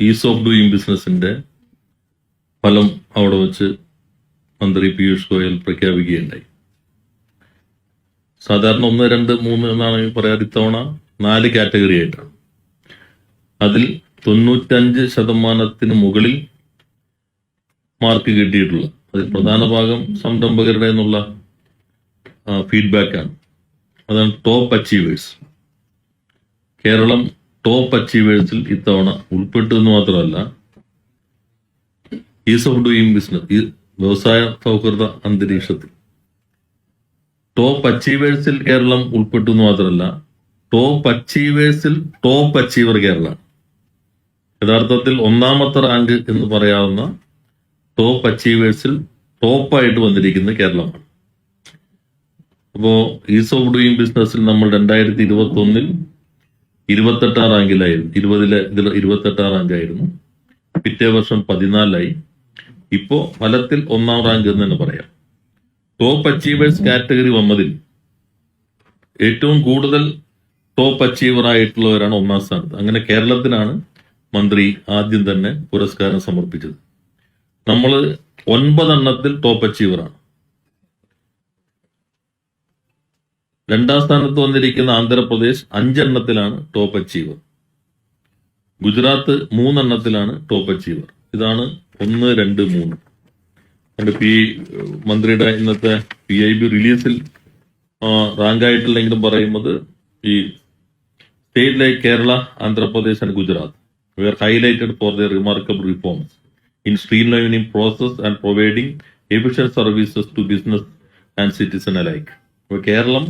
Is of doing ബിസിനസിന്റെ ഫലം അവിടെ വെച്ച് മന്ത്രി പീയൂഷ് ഗോയൽ പ്രഖ്യാപിക്കുകയുണ്ടായി. സാധാരണ ഒന്ന് രണ്ട് മൂന്ന് എന്നാണ് പറയാറ് ഇത്തവണ നാല് കാറ്റഗറി ആയിട്ടാണ്. അതിൽ തൊണ്ണൂറ്റഞ്ച് ശതമാനത്തിന് മുകളിൽ മാർക്ക് കിട്ടിയിട്ടുള്ള അതിൽ പ്രധാന ഭാഗം സംരംഭകരുടെ എന്നുള്ള ഫീഡ്ബാക്കാണ്. അതാണ് ടോപ്പ് അച്ചീവേഴ്സ്. കേരളം ടോപ്പ് അച്ചീവേഴ്സിൽ ഇത്തവണ ഉൾപ്പെട്ടു എന്ന് മാത്രമല്ല ഈസ് ഓഫ് ഡൂയിങ് ബിസിനസ് വ്യവസായ സൗഹൃദ അന്തരീക്ഷത്തിൽ. ടോപ്പ് അച്ചീവേഴ്സിൽ കേരളം ഉൾപ്പെട്ടു എന്ന് മാത്രമല്ല ടോപ്പ് അച്ചീവേഴ്സിൽ ടോപ്പ് അച്ചീവർ കേരളമാണ്. യഥാർത്ഥത്തിൽ ഒന്നാമത്തെ റാങ്ക് എന്ന് പറയാവുന്ന ടോപ്പ് അച്ചീവേഴ്സിൽ ടോപ്പായിട്ട് വന്നിരിക്കുന്നത് കേരളമാണ്. അപ്പോ ഈസ് ഓഫ് ഡൂയിങ് ബിസിനസ്സിൽ നമ്മൾ രണ്ടായിരത്തി ഇരുപത്തി ഒന്നിൽ ഇരുപത്തെട്ടാം റാങ്കിലായിരുന്നു. ഇരുപതിലെ ഇതിൽ ഇരുപത്തെട്ടാം റാങ്കായിരുന്നു. പിറ്റേ വർഷം പതിനാലായി. ഇപ്പോ ഫലത്തിൽ ഒന്നാം റാങ്ക് എന്ന് തന്നെ പറയാം. ടോപ്പ് അച്ചീവേഴ്സ് കാറ്റഗറി വന്നതിൽ ഏറ്റവും കൂടുതൽ ടോപ്പ് അച്ചീവർ ആയിട്ടുള്ളവരാണ് ഒന്നാം സ്ഥാനത്ത്. അങ്ങനെ കേരളത്തിനാണ് മന്ത്രി ആദ്യം തന്നെ പുരസ്കാരം സമർപ്പിച്ചത്. നമ്മൾ ഒൻപതെണ്ണത്തിൽ ടോപ്പ് അച്ചീവറാണ് രണ്ടാം സ്ഥാനത്ത് വന്നിരിക്കുന്ന ആന്ധ്രാപ്രദേശ് അഞ്ചെണ്ണത്തിലാണ് ടോപ്പ് അച്ചീവർ ഗുജറാത്ത് മൂന്നെണ്ണത്തിലാണ് ടോപ്പ് അച്ചീവർ ഇതാണ് ഒന്ന് രണ്ട് മൂന്ന്. എന്റെ പി മന്ത്രിയുടെ ഇന്നത്തെ പി ഐ ബി റിലീസിൽ റാങ്ക് ആയിട്ടില്ലെങ്കിലും പറയുന്നത് ഈ state like Kerala Andhra Pradesh and Gujarat. Were highlighted for the remarkable reforms in streamlining process and providing efficient services to business and citizen അപ്പോൾ കേരളം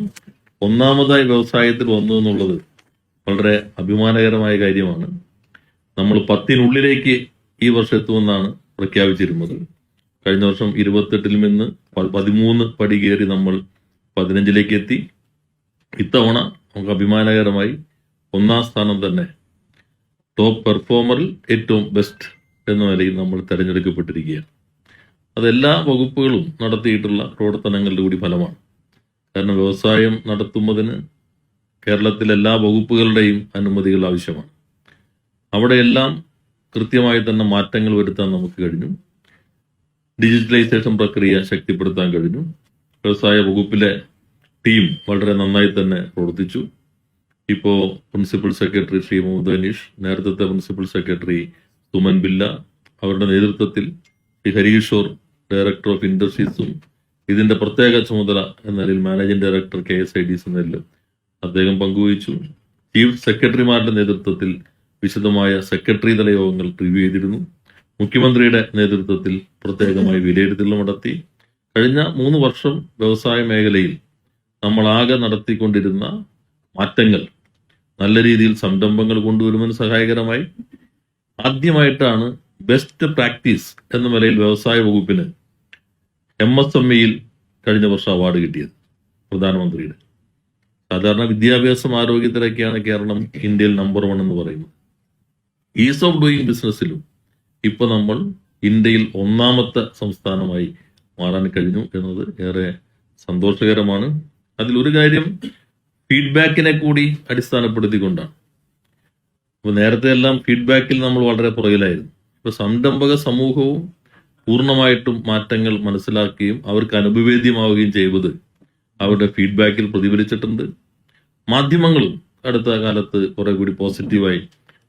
ഒന്നാമതായി വ്യവസായത്തിൽ വന്നു എന്നുള്ളത് വളരെ അഭിമാനകരമായ കാര്യമാണ്. നമ്മൾ പത്തിനുള്ളിലേക്ക് ഈ വർഷം എത്തുമെന്നാണ് പ്രഖ്യാപിച്ചിരുന്നത്. കഴിഞ്ഞ വർഷം ഇരുപത്തെട്ടിൽ നിന്ന് പതിമൂന്ന് പടി കയറി നമ്മൾ പതിനഞ്ചിലേക്ക് എത്തി ഇത്തവണ നമുക്ക് അഭിമാനകരമായി ഒന്നാം സ്ഥാനം തന്നെ. ടോപ്പ് പെർഫോമറിൽ ഏറ്റവും ബെസ്റ്റ് എന്ന നിലയിൽ നമ്മൾ തിരഞ്ഞെടുക്കപ്പെട്ടിരിക്കുകയാണ്. അതെല്ലാ വകുപ്പുകളും നടത്തിയിട്ടുള്ള പ്രവർത്തനങ്ങളുടെ കൂടി ഫലമാണ്. കാരണം വ്യവസായം നടത്തുന്നതിന് കേരളത്തിലെ എല്ലാ വകുപ്പുകളുടെയും അനുമതികൾ ആവശ്യമാണ്. അവിടെയെല്ലാം കൃത്യമായി തന്നെ മാറ്റങ്ങൾ വരുത്താൻ നമുക്ക് കഴിഞ്ഞു. ഡിജിറ്റലൈസേഷൻ പ്രക്രിയ ശക്തിപ്പെടുത്താൻ കഴിഞ്ഞു. വ്യവസായ വകുപ്പിലെ ടീം വളരെ നന്നായി തന്നെ പ്രവർത്തിച്ചു. ഇപ്പോൾ പ്രിൻസിപ്പൽ സെക്രട്ടറി ശ്രീ മുഹമ്മദ് അനീഷ് നേരത്തെ പ്രിൻസിപ്പൽ സെക്രട്ടറി സുമൻ ബില്ല അവരുടെ നേതൃത്വത്തിൽ ശ്രീ ഹരീഷോർ ഡയറക്ടർ ഓഫ് ഇൻഡസ്ട്രീസും ഇതിന്റെ പ്രത്യേക ചുമതല എന്ന നിലയിൽ managing director K S I D എന്ന നിലയിൽ അദ്ദേഹം പങ്കുവച്ചു ചീഫ് സെക്രട്ടറിമാരുടെ നേതൃത്വത്തിൽ വിശദമായ സെക്രട്ടറി തല യോഗങ്ങൾ റിവ്യൂ ചെയ്തിരുന്നു. മുഖ്യമന്ത്രിയുടെ നേതൃത്വത്തിൽ പ്രത്യേകമായി വിലയിരുത്തൽ നടത്തി. കഴിഞ്ഞ മൂന്ന് വർഷം വ്യവസായ മേഖലയിൽ നമ്മൾ ആകെ നടത്തിക്കൊണ്ടിരുന്ന മാറ്റങ്ങൾ നല്ല രീതിയിൽ സംരംഭങ്ങൾ കൊണ്ടുവരുമെന്ന് സഹായകരമായി. ആദ്യമായിട്ടാണ് ബെസ്റ്റ് പ്രാക്ടീസ് എന്ന നിലയിൽ വ്യവസായ വകുപ്പിന് എം എസ് എം ഇയിൽ കഴിഞ്ഞ വർഷം അവാർഡ് കിട്ടിയത് പ്രധാനമന്ത്രിയുടെ. സാധാരണ വിദ്യാഭ്യാസം ആരോഗ്യത്തിലൊക്കെയാണ് കേരളം ഇന്ത്യയിൽ നമ്പർ വൺ എന്ന് പറയുന്നത്. ഈസ് ഓഫ് ഡൂയിങ് ബിസിനസ്സിലും ഇപ്പൊ നമ്മൾ ഇന്ത്യയിൽ ഒന്നാമത്തെ സംസ്ഥാനമായി മാറാൻ കഴിഞ്ഞു എന്നത് ഏറെ സന്തോഷകരമാണ്. അതിലൊരു കാര്യം ഫീഡ്ബാക്കിനെ കൂടി അടിസ്ഥാനപ്പെടുത്തിക്കൊണ്ടാണ്. അപ്പൊ നേരത്തെ എല്ലാം ഫീഡ്ബാക്കിൽ നമ്മൾ വളരെ പുറകിലായിരുന്നു. ഇപ്പൊ സംരംഭക സമൂഹവും പൂർണമായിട്ടും മാറ്റങ്ങൾ മനസ്സിലാക്കുകയും അവർക്ക് അനുഭവേദ്യമാവുകയും ചെയ്തത് അവരുടെ ഫീഡ്ബാക്കിൽ പ്രതിഫലിച്ചിട്ടുണ്ട്. മാധ്യമങ്ങളും അടുത്ത കാലത്ത് കുറെ കൂടി പോസിറ്റീവായി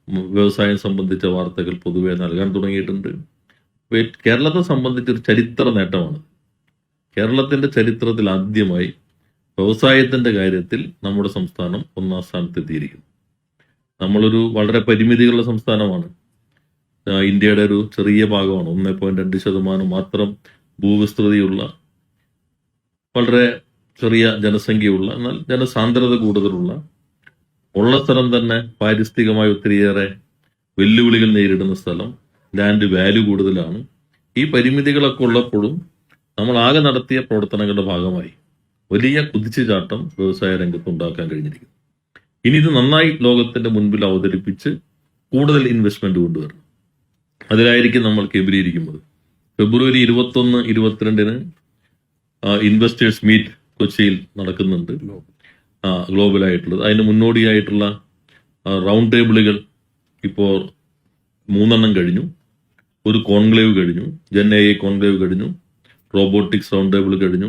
വ്യവസായം സംബന്ധിച്ച വാർത്തകൾ പൊതുവെ നൽകാൻ തുടങ്ങിയിട്ടുണ്ട്. കേരളത്തെ സംബന്ധിച്ചൊരു ചരിത്ര നേട്ടമാണ്. കേരളത്തിന്റെ ചരിത്രത്തിൽ ആദ്യമായി വ്യവസായത്തിന്റെ കാര്യത്തിൽ നമ്മുടെ സംസ്ഥാനം ഒന്നാം സ്ഥാനത്തെത്തിയിരിക്കുന്നു. നമ്മളൊരു വളരെ പരിമിതികളുള്ള സംസ്ഥാനമാണ്. ഇന്ത്യയുടെ ഒരു ചെറിയ ഭാഗമാണ്. ഒന്നേ പോയിന്റ് രണ്ട് ശതമാനം മാത്രം ഭൂവിസ്തൃതിയുള്ള വളരെ ചെറിയ ജനസംഖ്യയുള്ള എന്നാൽ ജനസാന്ദ്രത കൂടുതലുള്ള ഉള്ള സ്ഥലം തന്നെ പാരിസ്ഥിതികമായി ഒത്തിരിയേറെ വെല്ലുവിളികൾ നേരിടുന്ന സ്ഥലം ലാൻഡ് വാല്യൂ കൂടുതലാണ്. ഈ പരിമിതികളൊക്കെ ഉള്ളപ്പോഴും നമ്മൾ ആകെ നടത്തിയ പ്രവർത്തനങ്ങളുടെ ഭാഗമായി വലിയ കുതിച്ചുചാട്ടം വ്യവസായ രംഗത്ത് ഉണ്ടാക്കാൻ കഴിഞ്ഞിരിക്കുന്നു. ഇനി ഇത് നന്നായി ലോകത്തിന്റെ മുൻപിൽ അവതരിപ്പിച്ച് കൂടുതൽ ഇൻവെസ്റ്റ്മെന്റ് കൊണ്ടുവരണം. അതിലായിരിക്കും നമ്മൾ കേന്ദ്രീകരിക്കുന്നത്. ഫെബ്രുവരി ഇരുപത്തൊന്ന് ഇരുപത്തിരണ്ടിന് ഇൻവെസ്റ്റേഴ്സ് മീറ്റ് കൊച്ചിയിൽ നടക്കുന്നുണ്ട്. ഗ്ലോബലായിട്ടുള്ളത് അതിന് മുന്നോടിയായിട്ടുള്ള റൗണ്ട് ടേബിളുകൾ ഇപ്പോൾ മൂന്നെണ്ണം കഴിഞ്ഞു. ഒരു കോൺക്ലേവ് കഴിഞ്ഞു. ജെൻ എ കോൺക്ലേവ് കഴിഞ്ഞു. റോബോട്ടിക്സ് റൗണ്ട് ടേബിൾ കഴിഞ്ഞു.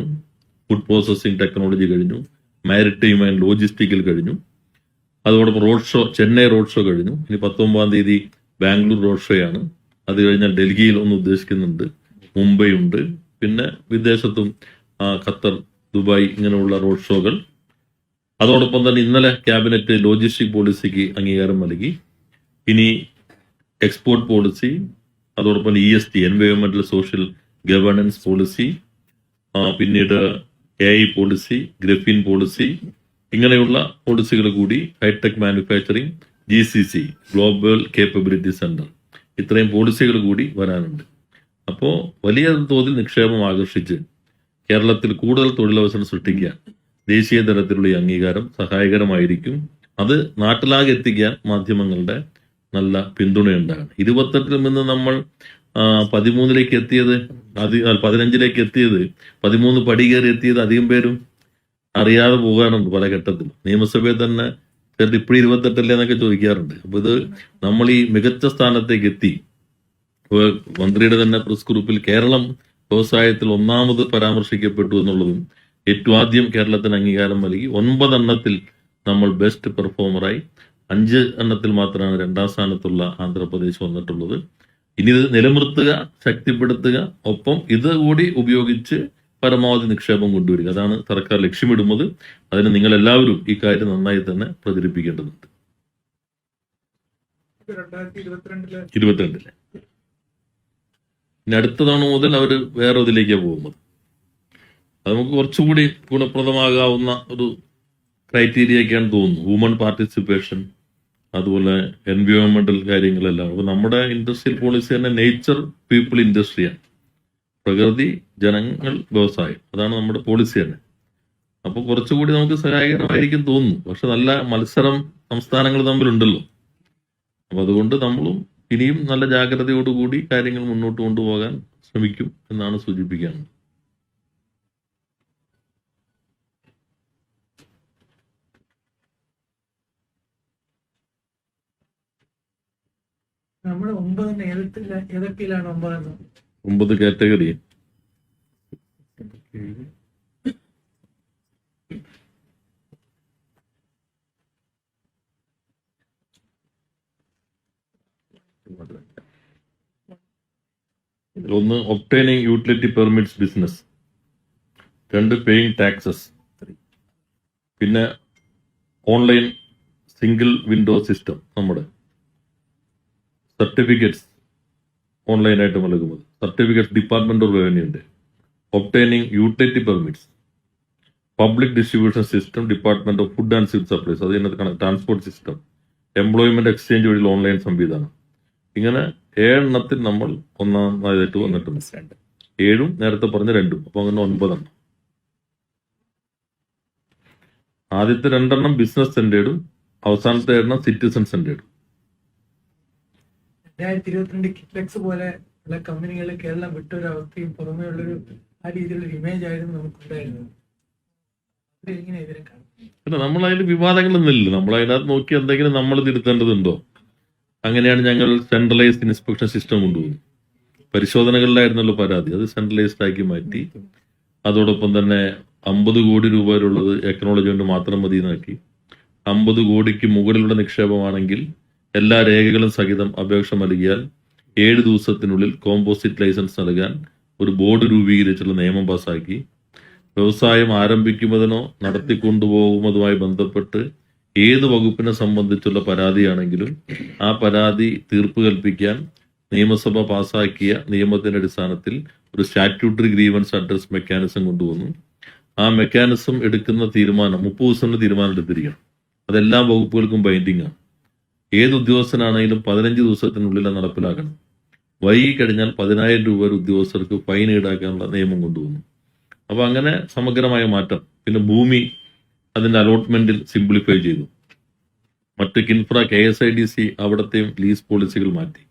ഫുഡ് പ്രോസസ്സിംഗ് ടെക്നോളജി കഴിഞ്ഞു. മാരിടൈം ആൻഡ് ലോജിസ്റ്റിക്കൽ കഴിഞ്ഞു. അതോടൊപ്പം road show Chennai road show കഴിഞ്ഞു. ഇനി പത്തൊമ്പതാം തീയതി ബാംഗ്ലൂർ റോഡ് ഷോ ആണ്. അത് കഴിഞ്ഞാൽ ഡൽഹിയിൽ ഒന്ന് ഉദ്ദേശിക്കുന്നുണ്ട് മുംബൈ ഉണ്ട് പിന്നെ വിദേശത്തും ഖത്തർ ദുബായ് ഇങ്ങനെയുള്ള റോഡ് ഷോകൾ. അതോടൊപ്പം തന്നെ ഇന്നലെ ക്യാബിനറ്റ് ലോജിസ്റ്റിക് പോളിസിക്ക് അംഗീകാരം നൽകി. ഇനി എക്സ്പോർട്ട് പോളിസി അതോടൊപ്പം ഇ എസ് ടി എൻവയോൺമെന്റൽ സോഷ്യൽ ഗവേണൻസ് പോളിസി പിന്നീട് A I policy graphene policy ഇങ്ങനെയുള്ള പോളിസികൾ കൂടി high tech manufacturing G C C global capability centre. ഇത്രയും പോളിസികൾ കൂടി വരാനുണ്ട്. അപ്പോൾ വലിയ തോതിൽ നിക്ഷേപം ആകർഷിച്ച് കേരളത്തിൽ കൂടുതൽ തൊഴിലവസരം സൃഷ്ടിക്കാൻ ദേശീയ തലത്തിലുള്ള അംഗീകാരം സഹായകരമായിരിക്കും. അത് നാട്ടിലാകെ എത്തിക്കാൻ മാധ്യമങ്ങളുടെ നല്ല പിന്തുണയുണ്ടാകണം. ഇരുപത്തെട്ടിൽ നിന്ന് നമ്മൾ പതിമൂന്നിലേക്ക് എത്തിയത് അല്ല, പതിനഞ്ചിലേക്ക് എത്തിയത് പതിമൂന്ന് പടി കയറി എത്തിയത് അധികം പേരും അറിയാതെ പോകാറുണ്ട് പല ഘട്ടത്തിലും. നിയമസഭയിൽ തന്നെ ചിലർ ഇപ്പോഴും ഇരുപത്തെട്ടല്ലേ എന്നൊക്കെ ചോദിക്കാറുണ്ട്. അപ്പൊ ഇത് നമ്മൾ ഈ മികച്ച സ്ഥാനത്തേക്ക് എത്തി മന്ത്രിയുടെ തന്നെ പ്രസ് ഗ്രൂപ്പിൽ കേരളം വ്യവസായത്തിൽ ഒന്നാമത് പരാമർശിക്കപ്പെട്ടു എന്നുള്ളതും ഏറ്റവും ആദ്യം കേരളത്തിന് അംഗീകാരം നൽകി ഒൻപതെണ്ണത്തിൽ നമ്മൾ ബെസ്റ്റ് പെർഫോമറായി അഞ്ച് എണ്ണത്തിൽ മാത്രമാണ് രണ്ടാം സ്ഥാനത്തുള്ള ആന്ധ്രാപ്രദേശ് വന്നിട്ടുള്ളത്. ഇനി ഇത് നിലനിർത്തുക ശക്തിപ്പെടുത്തുക. ഒപ്പം ഇത് കൂടി ഉപയോഗിച്ച് പരമാവധി നിക്ഷേപം കൊണ്ടുവരിക. അതാണ് സർക്കാർ ലക്ഷ്യമിടുന്നത്. അതിന് നിങ്ങൾ എല്ലാവരും ഈ കാര്യം നന്നായി തന്നെ പ്രചരിപ്പിക്കേണ്ടതുണ്ട്. ഇനി അടുത്ത തവണ മുതൽ അവർ വേറെ ഇതിലേക്കാണ് പോകുന്നത്. അത് നമുക്ക് കുറച്ചുകൂടി ഗുണപ്രദമാകാവുന്ന ഒരു ക്രൈറ്റീരിയ ഒക്കെയാണ് തോന്നുന്നു. വുമൺ പാർട്ടിസിപ്പേഷൻ അതുപോലെ എൻവയോൺമെന്റൽ കാര്യങ്ങളെല്ലാം. അപ്പൊ നമ്മുടെ ഇൻഡസ്ട്രിയൽ പോളിസി തന്നെ നേച്ചർ പീപ്പിൾ ഇൻഡസ്ട്രിയാണ് പ്രകൃതി ജനങ്ങൾ വ്യവസായം. അതാണ് നമ്മുടെ പോളിസി തന്നെ. അപ്പൊ കുറച്ചുകൂടി നമുക്ക് സഹായകരമായിരിക്കും തോന്നുന്നു. പക്ഷെ നല്ല മത്സരം സംസ്ഥാനങ്ങൾ തമ്മിലുണ്ടല്ലോ. അപ്പൊ അതുകൊണ്ട് നമ്മളും ഇനിയും നല്ല ജാഗ്രതയോടുകൂടി കാര്യങ്ങൾ മുന്നോട്ട് കൊണ്ടുപോകാൻ ശ്രമിക്കും എന്നാണ് സൂചിപ്പിക്കാനുള്ളത്. നമ്മുടെ ഒമ്പതിന് ഏതൊക്കെ ഏതൊക്കെയിലാണ് ഒമ്പതെണ്ണം ഒമ്പത് കാറ്റഗറി. ഒന്ന് ഒപ്റ്റൈനിങ് യൂട്ടിലിറ്റി പെർമിറ്റ്സ് ബിസിനസ് രണ്ട് പേയിങ് ടാക്സസ് പിന്നെ ഓൺലൈൻ സിംഗിൾ വിൻഡോ സിസ്റ്റം നമ്മുടെ. സർട്ടിഫിക്കറ്റ്സ് ഓൺലൈനായിട്ട് നൽകുന്നത്. സർട്ടിഫിക്കറ്റ് ഡിപ്പാർട്ട്മെന്റ് ഓഫ് റവന്യൂ ഉണ്ട് obtaining utility permits public distribution system department of food and civil supplies അത് ഇതിനകത്ത് ട്രാൻസ്പോർട്ട് സിസ്റ്റം എംപ്ലോയ്മെന്റ് എക്സ്ചേഞ്ച് വഴി online സംവിധാനം. ഇങ്ങനെ ഏഴെണ്ണത്തിൽ നമ്മൾ ഒന്നാമതായിട്ട് വന്നിട്ടുണ്ട്. ഏഴും നേരത്തെ പറഞ്ഞ രണ്ടും. അപ്പൊ അങ്ങനെ ഒൻപതെണ്ണം. ആദ്യത്തെ രണ്ടെണ്ണം ബിസിനസ് സെന്റേഡും അവസാനത്തെ എണ്ണം സിറ്റിസൺ സെന്റേഡും രണ്ടായിരത്തി ഇരുപത്തിരണ്ട് കിറ്റ്ലെക്സ് പോലെ ഉള്ള കമ്പനികൾ കേരളം വിട്ടൊരവസ്ഥയും പുറമേ ഉള്ളൊരു ആ രീതിയിലുള്ള ഇമേജ് ആയിരുന്നു നമുക്കുണ്ടായിരുന്നത്. ഇത് എങ്ങനെ ഇതിനെ കാണും. അല്ല നമ്മൾ അതിൽ വിവാദങ്ങളൊന്നുമില്ല നമ്മൾ അതിനകത്ത് നോക്കി എന്തെങ്കിലും നമ്മൾ തിരുത്തേണ്ടതുണ്ടോ? അങ്ങനെയാണ് ഞങ്ങൾ സെൻട്രലൈസ്ഡ് ഇൻസ്പെക്ഷൻ സിസ്റ്റം കൊണ്ടുപോകുന്നത് പരിശോധനകളിലായിരുന്നല്ലോ പരാതി. അത് സെൻട്രലൈസ്ഡ് ആക്കി മാറ്റി. അതോടൊപ്പം തന്നെ അമ്പത് കോടി രൂപ വരെയുള്ളത് എക്കണോളജ്മെന്റ് മാത്രം മതി എന്നാക്കി അമ്പത് കോടിക്ക് മുകളിലുള്ള നിക്ഷേപമാണെങ്കിൽ എല്ലാ രേഖകളും സഹിതം അപേക്ഷ നൽകിയാൽ ഏഴ് ദിവസത്തിനുള്ളിൽ കോമ്പോസിറ്റ് ലൈസൻസ് നൽകാൻ ഒരു ബോർഡ് രൂപീകരിച്ചുള്ള നിയമം പാസാക്കി. വ്യവസായം ആരംഭിക്കുന്നതിനോ നടത്തിക്കൊണ്ടുപോകുന്നതുമായി ബന്ധപ്പെട്ട് ഏത് വകുപ്പിനെ സംബന്ധിച്ചുള്ള പരാതിയാണെങ്കിലും ആ പരാതി തീർപ്പ് കൽപ്പിക്കാൻ നിയമസഭ പാസാക്കിയ നിയമത്തിന്റെ അടിസ്ഥാനത്തിൽ ഒരു സ്റ്റാറ്റ്യൂട്ടറി ഗ്രീവൻസ് അഡ്രസ് മെക്കാനിസം കൊണ്ടുവന്നു. ആ മെക്കാനിസം എടുക്കുന്ന തീരുമാനം മുപ്പത് ദിവസത്തിന്റെ തീരുമാനം എടുത്തിരിക്കണം. അതെല്ലാ വകുപ്പുകൾക്കും ബൈൻഡിങ് ആണ്. ഏത് ഉദ്യോഗസ്ഥനാണെങ്കിലും പതിനഞ്ച് ദിവസത്തിനുള്ളിൽ നടപ്പിലാക്കണം. വൈകി കഴിഞ്ഞാൽ പതിനായിരം രൂപ ഒരു ഉദ്യോഗസ്ഥർക്ക് ഫൈൻ ഈടാക്കാനുള്ള നിയമം കൊണ്ടുവന്നു. അപ്പൊ അങ്ങനെ സമഗ്രമായ മാറ്റം. പിന്നെ ഭൂമി അതിന്റെ അലോട്ട്മെന്റിൽ സിംപ്ലിഫൈ ചെയ്തു. മറ്റ് KINFRA K S I D C അവിടത്തെയും lease പോളിസികൾ മാറ്റി.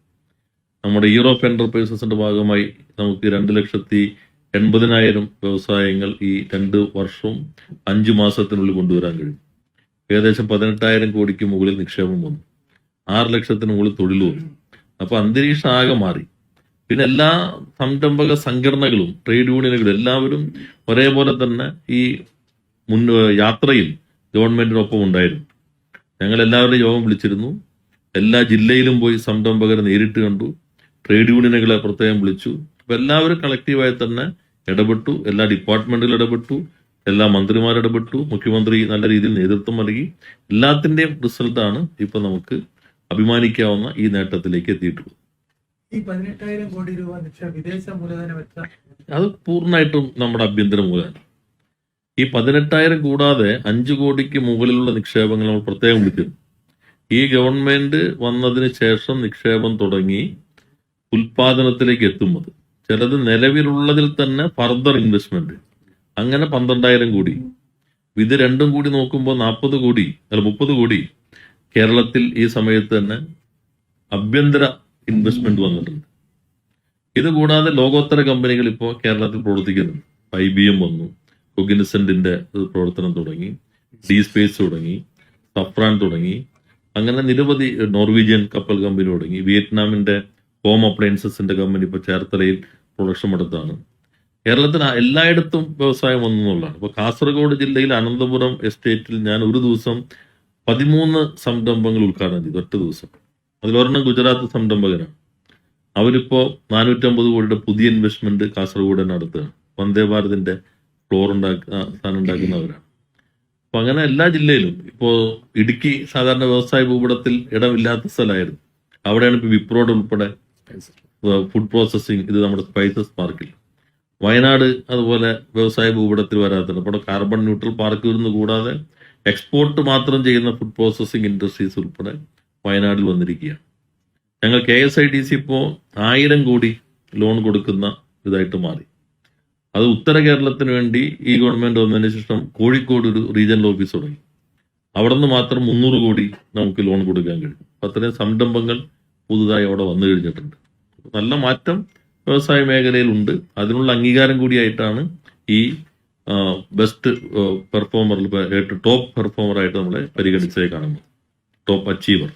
നമ്മുടെ യൂറോപ്യൻ എന്റർപ്രൈസസിന്റെ ഭാഗമായി നമുക്ക് രണ്ട് ലക്ഷത്തി എൺപതിനായിരം വ്യവസായങ്ങൾ ഈ രണ്ട് വർഷവും അഞ്ചു മാസത്തിനുള്ളിൽ കൊണ്ടുവരാൻ കഴിയും. ഏകദേശം പതിനെട്ടായിരം കോടിക്ക് മുകളിൽ നിക്ഷേപം വന്നു. ആറ് ലക്ഷത്തിന് മുകളിൽ തൊഴിൽ വന്നു. അപ്പൊ അന്തരീക്ഷം ആകെ മാറി. പിന്നെ എല്ലാ സംരംഭക സംഘടനകളും ട്രേഡ് യൂണിയനുകളും എല്ലാവരും ഒരേപോലെ തന്നെ ഈ മുൻ യാത്രയിൽ ഗവൺമെന്റിനൊപ്പം ഉണ്ടായിരുന്നു. ഞങ്ങൾ എല്ലാവരുടെയും യോഗം വിളിച്ചിരുന്നു. എല്ലാ ജില്ലയിലും പോയി സംരംഭകരെ നേരിട്ട് കണ്ടു. ട്രേഡ് യൂണിയനുകളെ പ്രത്യേകം വിളിച്ചു. അപ്പൊ എല്ലാവരും കളക്റ്റീവായി തന്നെ ഇടപെട്ടു. എല്ലാ ഡിപ്പാർട്ട്മെന്റുകളും ഇടപെട്ടു. എല്ലാ മന്ത്രിമാരും ഇടപെട്ടു. മുഖ്യമന്ത്രി നല്ല രീതിയിൽ നേതൃത്വം നൽകി. എല്ലാത്തിന്റെയും റിസൾട്ടാണ് ഇപ്പൊ നമുക്ക് അഭിമാനിക്കാവുന്ന ഈ നേട്ടത്തിലേക്ക് എത്തിയിട്ടുള്ളത് ഈ പതിനെട്ടായിരം കോടി രൂപ വിദേശ മൂലധനം അത് പൂർണമായിട്ടും നമ്മുടെ ആഭ്യന്തര മൂലധനം. ഈ പതിനെട്ടായിരം കൂടാതെ അഞ്ചു കോടിക്ക് മുകളിലുള്ള നിക്ഷേപങ്ങൾ നമ്മൾ പ്രത്യേകം വിളിക്കുന്നു. ഈ ഗവൺമെന്റ് വന്നതിന് ശേഷം നിക്ഷേപം തുടങ്ങി ഉൽപാദനത്തിലേക്ക് എത്തുന്നത്. ചിലത് നിലവിലുള്ളതിൽ തന്നെ ഫർദർ ഇൻവെസ്റ്റ്മെന്റ് അങ്ങനെ പന്ത്രണ്ടായിരം കോടി. ഇത് രണ്ടും കൂടി നോക്കുമ്പോൾ നാൽപ്പത് കോടി അല്ല മുപ്പത് കോടി കേരളത്തിൽ ഈ സമയത്ത് തന്നെ ആഭ്യന്തര ഇൻവെസ്റ്റ്മെന്റ് വന്നിട്ടുണ്ട്. ഇത് കൂടാതെ ലോകോത്തര കമ്പനികൾ ഇപ്പോൾ കേരളത്തിൽ പ്രവർത്തിക്കുന്നുണ്ട്. ഐ ബി എം വന്നു കൊഗിനിസെന്റിന്റെ പ്രവർത്തനം തുടങ്ങി ഡി സ്പേസ് തുടങ്ങി സഫ്രാൻ തുടങ്ങി അങ്ങനെ നിരവധി നോർവീജിയൻ കപ്പൽ കമ്പനി തുടങ്ങി. വിയറ്റ്നാമിന്റെ ഹോം അപ്ലയൻസസിന്റെ കമ്പനി ഇപ്പോൾ ചേർത്തലയിൽ പ്രൊഡക്ഷൻ എടുത്താണ്. കേരളത്തിൽ എല്ലായിടത്തും വ്യവസായം വന്നു എന്നുള്ളതാണ്. ഇപ്പൊ കാസർഗോഡ് ജില്ലയിൽ അനന്തപുരം എസ്റ്റേറ്റിൽ ഞാൻ ഒരു ദിവസം പതിമൂന്ന് സംരംഭങ്ങൾ ഉദ്ഘാടനം ചെയ്തു ഒറ്റ ദിവസം. അതിലൊരെണ്ണം ഗുജറാത്ത് സംരംഭകരാണ് അവരിപ്പോ നാനൂറ്റമ്പത് കോടിയുടെ പുതിയ ഇൻവെസ്റ്റ്മെന്റ് കാസർഗോഡ് നടത്തുകയാണ്. വന്ദേ ഭാരതിന്റെ ഫ്ലോർ ഉണ്ടാക്കുന്ന സാധനം ഉണ്ടാക്കുന്നവരാണ്. അപ്പൊ അങ്ങനെ എല്ലാ ജില്ലയിലും ഇപ്പോ ഇടുക്കി സാധാരണ വ്യവസായ ഭൂപടത്തിൽ ഇടമില്ലാത്ത സ്ഥലമായിരുന്നു. അവിടെയാണ് ഇപ്പൊ വിപ്രോഡ് ഉൾപ്പെടെ ഫുഡ് പ്രോസസ്സിംഗ് ഇത് നമ്മുടെ സ്പൈസസ് പാർക്കിൽ വയനാട് അതുപോലെ വ്യവസായ ഭൂപടത്തിൽ വരാത്തുണ്ട് അപ്പോൾ കാർബൺ ന്യൂട്രൽ പാർക്ക് വരുന്ന കൂടാതെ എക്സ്പോർട്ട് മാത്രം ചെയ്യുന്ന ഫുഡ് പ്രോസസ്സിംഗ് ഇൻഡസ്ട്രീസ് ഉൾപ്പെടെ വയനാട്ടിൽ വന്നിരിക്കുകയാണ്. ഞങ്ങൾ K S I T C ഇപ്പോൾ ആയിരം കോടി ലോൺ കൊടുക്കുന്ന ഇതായിട്ട് മാറി. അത് ഉത്തര കേരളത്തിന് വേണ്ടി ഈ ഗവൺമെന്റ് വന്നതിന് ശേഷം കോഴിക്കോട് ഒരു റീജിയണൽ ഓഫീസ് തുടങ്ങി. അവിടെ നിന്ന് മാത്രം മുന്നൂറ് കോടി നമുക്ക് ലോൺ കൊടുക്കാൻ കഴിയും അത്രയും സംരംഭങ്ങൾ പുതുതായി അവിടെ വന്നു കഴിഞ്ഞിട്ടുണ്ട്. നല്ല മാറ്റം വ്യവസായ മേഖലയിലുണ്ട്. അതിനുള്ള അംഗീകാരം കൂടിയായിട്ടാണ് ഈ ബെസ്റ്റ് പെർഫോമർ ടോപ്പ് പെർഫോമർ ആയിട്ട് നമ്മളെ പരിഗണിച്ചേ കാണുന്നത് ടോപ്പ് അച്ചീവർ